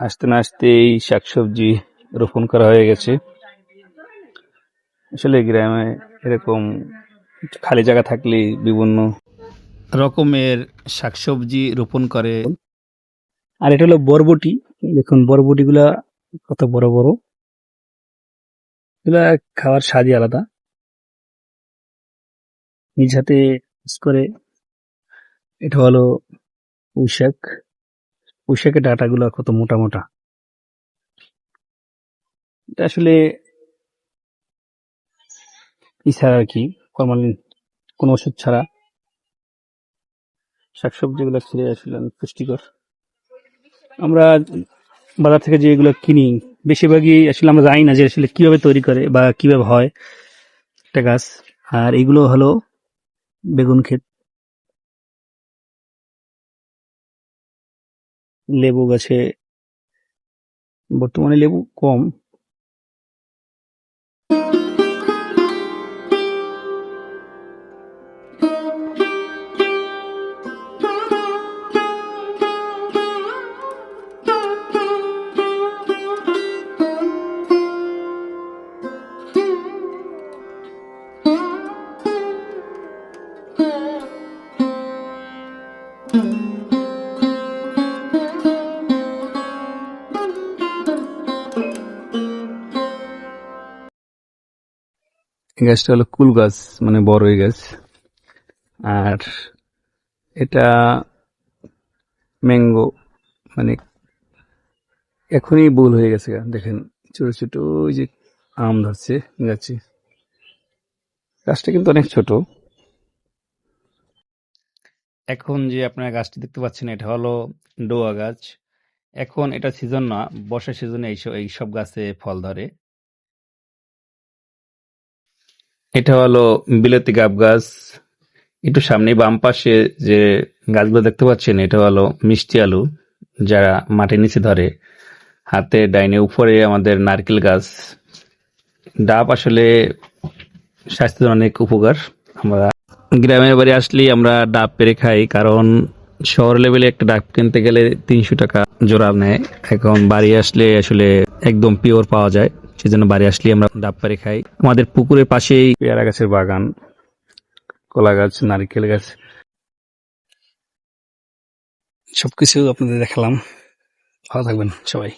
আসতে না আসতেই শাকসবজি রোপণ করা হয়ে গেছে। আসলে গ্রামে এরকম খালি জায়গা থাকলে বিভিন্ন রকমের শাকসবজি রোপণ করে। আর এটা হলো বরবটি। দেখুন বরবটি গুলা কত বড় বড়। এগুলা খাওয়ার স্বাদই আলাদা। নিজ হাতে করে এটা হলো পুঁইশাক পুঁইশাকের ডাটাগুলো কত মোটা মোটা? এটা আসলে ই ছাড়া আর কি, ফরমালিন, কোনো ওষুধ ছাড়া। শাকসবজিগুলো খেলে আসলে পুষ্টিকর। আমরা বাজার থেকে যে এগুলো কিনি, বেশিরভাগই আসলে আমরা জানি না যে আসলে কীভাবে তৈরি করে বা কীভাবে হয় একটা গাছ। আর এগুলো হলো বেগুন ক্ষেত। লেবু গাছে বর্তমানে লেবু কম। এই গাছটা হলো কুল গাছ মানে বড়ই গাছ। আর এটা ম্যাঙ্গো মানে এখনই বুল হয়ে গেছে দেখেন, ছোট ছোট ওই যে আম ধরছে গাছে। গাছটা কিন্তু অনেক ছোট। এখন যে আপনারা গাছটি দেখতে পাচ্ছেন, এটা হলো ডোয়া গাছ। এখন এটা সিজন না, বর্ষার সিজনে এইসব এইসব গাছে ফল ধরে। এটা হলো বিলেতি গাব গাছ। একটু সামনে বাম পাশে যে গাছগুলো দেখতে পাচ্ছেন, এটা হলো মিষ্টি আলু, যারা মাটির নিচে ধরে। হাতে ডাইনে উপরে আমাদের নারকেল গাছ। ডাব আসলে স্বাস্থ্যের অনেক উপকার। আমরা গ্রামের বাড়ি আসলেই আমরা ডাব পেরে খাই, কারণ শহর লেভেলে একটা ডাব কিনতে গেলে তিনশো টাকা জোড়া নেয়। এখন বাড়ি আসলে আসলে একদম পিওর পাওয়া যায়। সেজন্য বাড়ি আসলে আমরা ডাব পাড়ি খাই। আমাদের পুকুরের পাশেই পেয়ারা গাছের বাগান, কলা গাছ, নারিকেল গাছ। সবকিছু আপনাদের দেখালাম। ভালো থাকবেন সবাই।